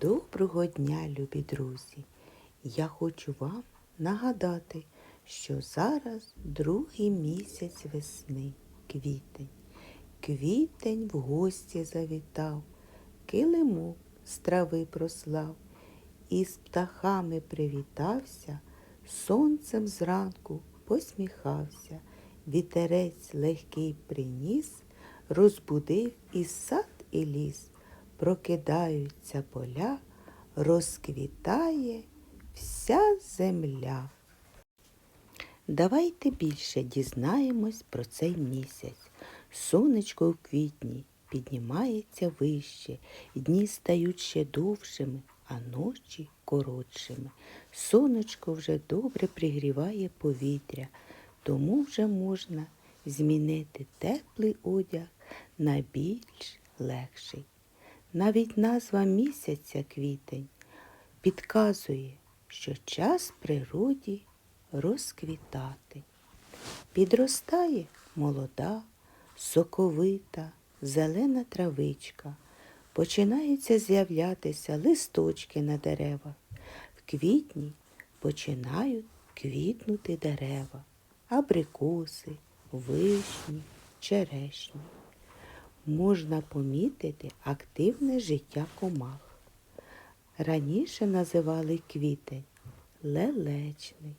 Доброго дня, любі друзі! Я хочу вам нагадати, що зараз другий місяць весни, квітень. Квітень в гості завітав, килимок з трави прослав, і з птахами привітався, сонцем зранку посміхався, вітерець легкий приніс, розбудив і сад, і ліс прокидаються поля, розквітає вся земля. Давайте більше дізнаємось про цей місяць. Сонечко в квітні піднімається вище, дні стають ще довшими, а ночі коротшими. Сонечко вже добре пригріває повітря, тому вже можна змінити теплий одяг на більш легший. Навіть назва місяця квітень підказує, що час природі розквітати. Підростає молода, соковита, зелена травичка, починаються з'являтися листочки на деревах. В квітні починають квітнути дерева, абрикоси, вишні, черешні можна помітити активне життя комах. Раніше називали квітень лелечник.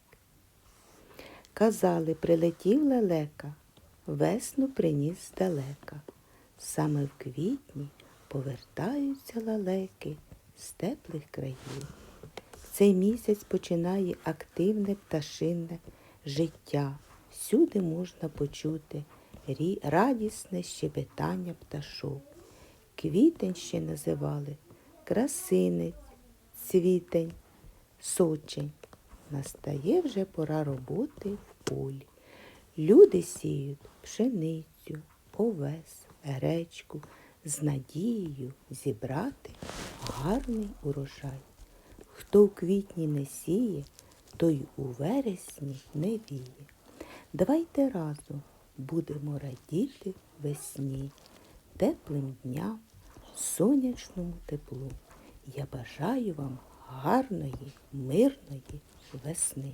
Казали, прилетів лелека, весну приніс здалека. Саме в квітні повертаються лелеки з теплих країв. Цей місяць починає активне пташинне життя. Всюди можна почути радісне щебетання пташок. Квітень ще називали красинець, цвітень, сочень. Настає вже пора роботи в полі. Люди сіють пшеницю, овес, гречку з надією зібрати гарний урожай. Хто в квітні не сіє, той у вересні не віє. Давайте разом будемо радіти весні, теплим дням, сонячному теплу. Я бажаю вам гарної, мирної весни.